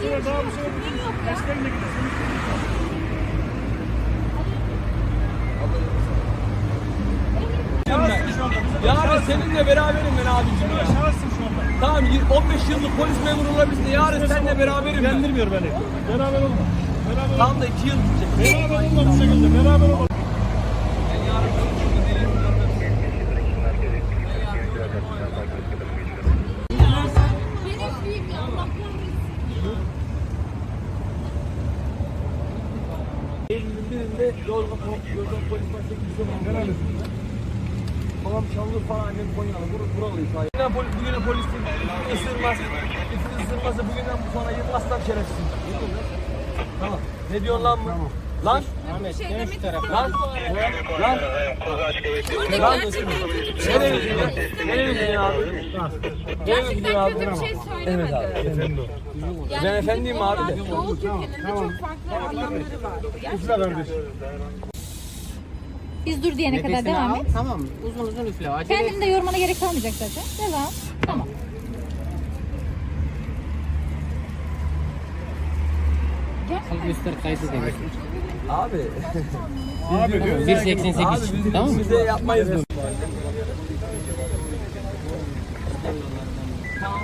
sefer daha bu sefer derslerine gidersin. Yarın seninle beraberim ben abicim ya. Şahıssın şu anda. Tamam y- 15 yıllık polis memuru olabilirsin. Yarın seninle beraberim ben. İlgilendirmiyor beni. Beraber olma. Beraber olma. Tam da 2 yıl gidecek. Beraber olma bu şekilde. Beraber olma. Birinde Yozgat, Yozgat Polis Başkanı Müslüman. Babam Şanlıurfa, annem Konyalı. Bur buralıyız. hayır. Bugüne, poli, bugüne polis ısırmaz. İfini ısırmazsa bugünden bu sonra yılmaz lan şerefsiz. Tamam. Ne diyorsun lan bu? Lan? Bir şey demek istiyorum. Lan? Lan? Lan? gerçekten şey Nereye gidiyorsun? Nereye gidiyorsun abi? Nereye gidiyorsun Gerçekten abi? kötü bir şey söylemedi. Yani Ben efendiyim abi de. Doğu kökeninde çok farklı anlamları var. Gerçekten. Biz dur diyene kadar Nefesini devam al, et. Tamam uzun uzun üfle. Acele Kendini de yormana gerek kalmayacak zaten. Devam. Tamam. et. Göster kaydı demek. Abi. Abi diyor. 1.88 Abi biz, tamam mı? biz de yapmayız.